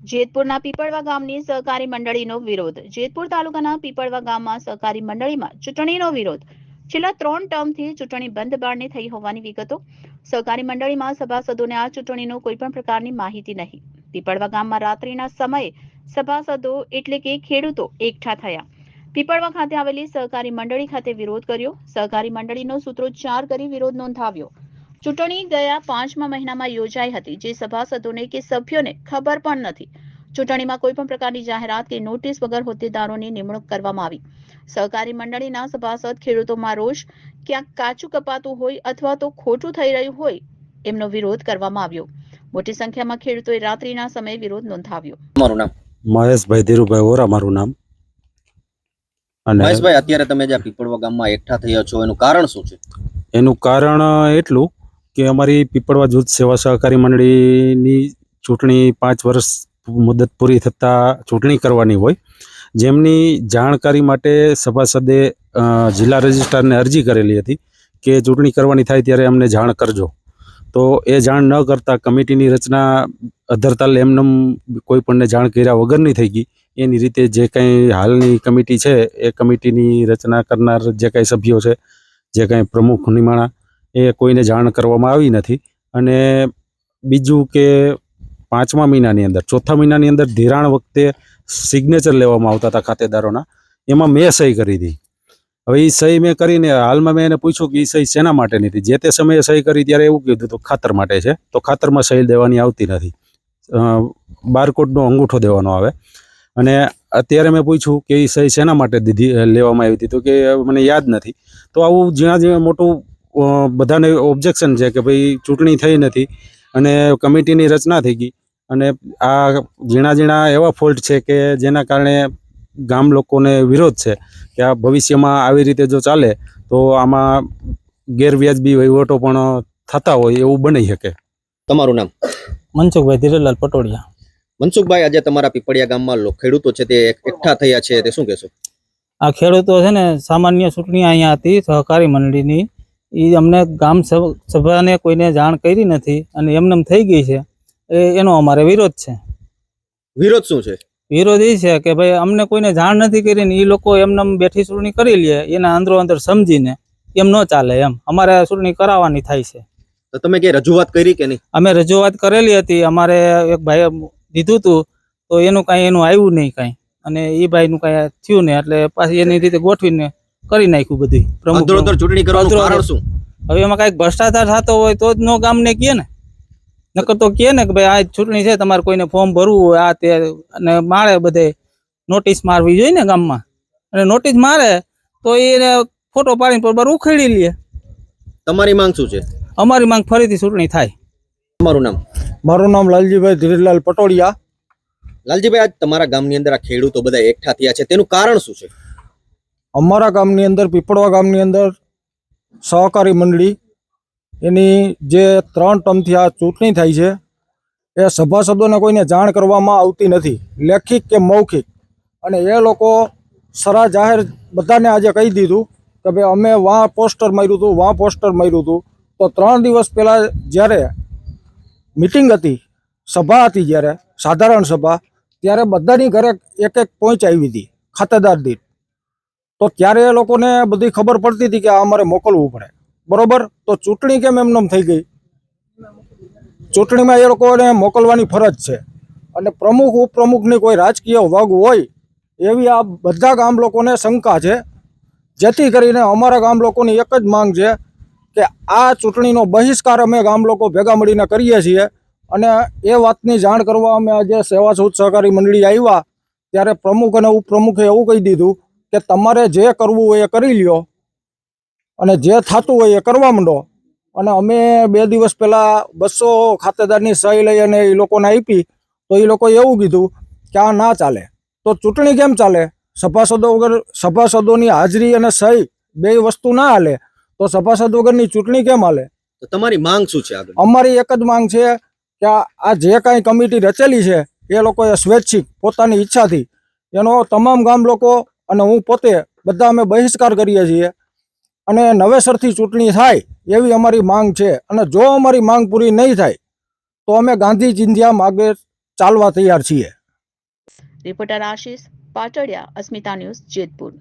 જેતપુરના પીપળવા ગામની સહકારી મંડળીનો વિરોધ. જેતપુર તાલુકાના પીપળવા ગામમાં સહકારી મંડળીમાં ચૂંટણીનો વિરોધ. છેલ્લા ત્રણ ટર્મથી ચૂંટણી બંધ બારણે થઈ હોવાની વિગતો. સહકારી મંડળીમાં સભાસદોને આ ચૂંટણીનો કોઈ પણ પ્રકારની માહિતી નહીં. પીપળવા ગામમાં રાત્રિના સમયે સભાસદો એટલે કે ખેડૂતો એકઠા થયા. પીપળવા ખાતે આવેલી સહકારી મંડળી ખાતે વિરોધ કર્યો. સહકારી મંડળીનો સૂત્રોચ્ચાર કરી વિરોધ નોંધાવ્યો. ચૂંટણી ગયા પાંચમા મહિનામાં યોજાઈ હતી જે સભાસદોને કે સભ્યોને ખબર પણ નથી. ચૂંટણીમાં કોઈ પણ પ્રકારની જાહેરાત કે નોટિસ વગર હોદ્દેદારોની નિમણૂક કરવામાં આવી. સહકારી મંડળીના સભાસદ ખેડૂતોમાં રોષ ક્યાંક કાચું કપાતું હોય અથવા તો ખોટું થઈ રહ્યું હોય એમનો વિરોધ કરવામાં આવ્યો. મોટી સંખ્યામાં ખેડૂતોએ રાત્રિના સમયે વિરોધ નોંધાવ્યો. મારું નામ? મહેશભાઈ ધીરુભાઈ વોરા મારું નામ. અને મહેશભાઈ અત્યારે તમે જે પીપળવા ગામમાં એકઠા થયા છો એનું કારણ શું છે? એનું કારણ એટલું કે અમારી પીપળવા જૂથ સેવા સહકારી મંડળીની ચૂંટણી પાંચ વર્ષ મુદત પૂરી થતાં ચૂંટણી કરવાની હોય, જેમની જાણકારી માટે સભાસદે જિલ્લા રજિસ્ટ્રારને અરજી કરેલી હતી કે ચૂંટણી કરવાની થાય ત્યારે અમને જાણ કરજો. તો એ જાણ ન કરતાં કમિટીની રચના અધરતાલ એમનેમ કોઈ પણને જાણ કર્યા વગરની થઈ ગઈ. એની રીતે જે કંઈ હાલની કમિટી છે, એ કમિટીની રચના કરનાર જે કાંઈ સભ્યો છે, જે કાંઈ પ્રમુખ નિમાણા એ કોઈને જાણ કરવામાં આવી નથી. અને બીજું કે પાંચમા મહિનાની અંદર, ચોથા મહિનાની અંદર ધિરાણ વખતે સિગ્નેચર લેવામાં આવતા હતા ખાતેદારોના. એમાં મેં સહી કરી હતી. હવે એ સહી મેં કરીને હાલમાં મેં એને પૂછ્યું કે એ સહી શેના માટેની હતી જે તે સમયે સહી કરી ત્યારે એવું કીધું હતું, ખાતર માટે છે. તો ખાતરમાં સહી દેવાની આવતી નથી. બારકોડનો અંગૂઠો દેવાનો આવે. અને અત્યારે મેં પૂછ્યું કે એ સહી શેના માટે દીધી, લેવામાં આવી હતી? તો કે મને યાદ નથી. તો આવું જ્યાં જ્યાં મોટું બધાને ઓબ્જેક્શન છે કે ભાઈ ચૂંટણી થઈ નથી અને કમિટીની રચના થઈ ગઈ. અને આ ઝીણા ઝીણા એવા ફોલ્ટ છે કે જેના કારણે ગામ લોકોને વિરોધ છે કે આ ભવિષ્યમાં આવી રીતે જો ચાલે તો આમાં ગેરવ્યાજબી વહીવટો પણ થતા હોય એવું બની શકે. તમારું નામ? મનસુખભાઈ ધીરેલાલ પટોડિયા મનસુખભાઈ આજે તમારા પીપળિયા ગામમાં ખેડૂતો છે તે એકઠા થયા છે તે શું કહેશો? આ ખેડૂતો છે ને સામાન્ય ચૂંટણી અહીંયા હતી સહકારી મંડળીની. એ અમને ગામ સભાને કોઈને જાણ કરી નથી અને એમને થઈ ગઈ છે. એ એનો અમારે વિરોધ છે. વિરોધ શું છે? વિરોધ એ છે કે ભાઈ અમને કોઈને જાણ નથી કરી ને એ લોકો એમને બેઠી ચૂંટણી કરી લે એના અંદરો અંદર સમજીને એમ ન ચાલે એમ. અમારે ચૂંટણી કરાવવાની થાય છે. તો તમે કઈ રજૂઆત કરી કે નહીં? અમે રજૂઆત કરેલી હતી. અમારે એક ભાઈએ દીધું હતું તો એનું કાંઈ એનું આવ્યું નહીં કાંઈ. અને એ ભાઈનું કાંઈ થયું નહીં. એટલે પાછી એની રીતે ગોઠવીને કરી નાખ્યું બધું પ્રમુખ ચૂંટણી કરવાનું કારણ શું હવે એમાં કાંઈક ભ્રષ્ટાચાર થતો હોય તો જ નો ગામને કહે ને. નકર તો કહે ને કે ભાઈ આ ચૂંટણી છે તમારે કોઈને ફોર્મ ભરવું હોય આ તે અને મારે બધે નોટિસ મારવી જોઈએ ને ગામમાં. અને નોટિસ મારે તો એને ફોટો પાડીને બરોબર ઉખેડી લે. તમારી માંગ શું છે? અમારી માંગ ફરીથી ચૂંટણી થાય. તમારું નામ? મારું નામ લાલજીભાઈ ધીરેલાલ પટોડિયા લાલજીભાઈ આજ તમારા ગામની અંદર આ ખેડૂતો બધા એકઠા થયા છે. તેનું કારણ શું છે? અમારા ગામની અંદર, પીપળવા ગામની અંદર સહકારી મંડળી, એની જે ત્રણ ટર્મથી આ ચૂંટણી થાય છે, એ સભાસદોને કોઈને જાણ કરવામાં આવતી નથી. લેખિક કે મૌખિક. અને એ લોકો સરા જાહેર બધાને આજે કહી દીધું કે ભાઈ અમે વાં પોસ્ટર માર્યું હતું, વાં પોસ્ટર માર્યું હતું. તો ત્રણ દિવસ પહેલાં જ્યારે મિટિંગ હતી, સભા હતી જ્યારે, સાધારણ સભા, ત્યારે બધાની ઘરે એક એક પહોંચ આવી હતી, ખાતેદાર દીઠ. તો ત્યારે એ લોકોને બધી ખબર પડતી હતી કે આ અમારે મોકલવું પડે? બરોબર? તો ચૂંટણી કેમ એમનેમ થઈ ગઈ? ચૂંટણીમાં એ લોકોને મોકલવાની ફરજ છે. અને પ્રમુખ, ઉપપ્રમુખની કોઈ રાજકીય વગ હોય એવી આ બધા ગામ લોકોને શંકા છે. જેથી કરીને અમારા ગામ લોકોની એક જ માંગ છે કે આ ચૂંટણીનો બહિષ્કાર અમે ગામ લોકો ભેગા મળીને કરીએ છીએ. અને એ વાતની જાણ કરવા અમે આજે સેવા સુધ સહકારી મંડળી આવ્યા. ત્યારે પ્રમુખ અને ઉપપ્રમુખે એવું કહી દીધું કે તમારે જે કરવું હોય એ કરી લ્યો અને જે થતું હોય એ કરવા માંડો. અને અમે બે દિવસ પહેલાં બસો ખાતેદારની સહી લઈ અને એ લોકોને આપી તો એ લોકોએ એવું કીધું કે આ ના ચાલે. તો ચૂંટણી કેમ ચાલે? સભાસદો વગર સભાસદોની હાજરી અને સહી બે વસ્તુ ના હાલે. તો સભાસદ વગરની ચૂંટણી કેમ હાલે? તો તમારી માંગ શું છે અમારી એક જ માંગ છે કે આ આ જે કાંઈ કમિટી રચેલી છે એ લોકોએ સ્વૈચ્છિક પોતાની ઈચ્છાથી. એનો તમામ ગામ લોકો અને હું પોતે બધા અમે બહિષ્કાર કરીએ છીએ. અને નવેસરથી ચૂંટણી થાય એવી અમારી માંગ છે. અને જો અમારી માંગ પૂરી નહીં થાય, તો અમે ગાંધી ચિંધ્યા માગે ચાલવા તૈયાર છીએ. Reporter Ashish Patadiya, Asmita news Jetpur.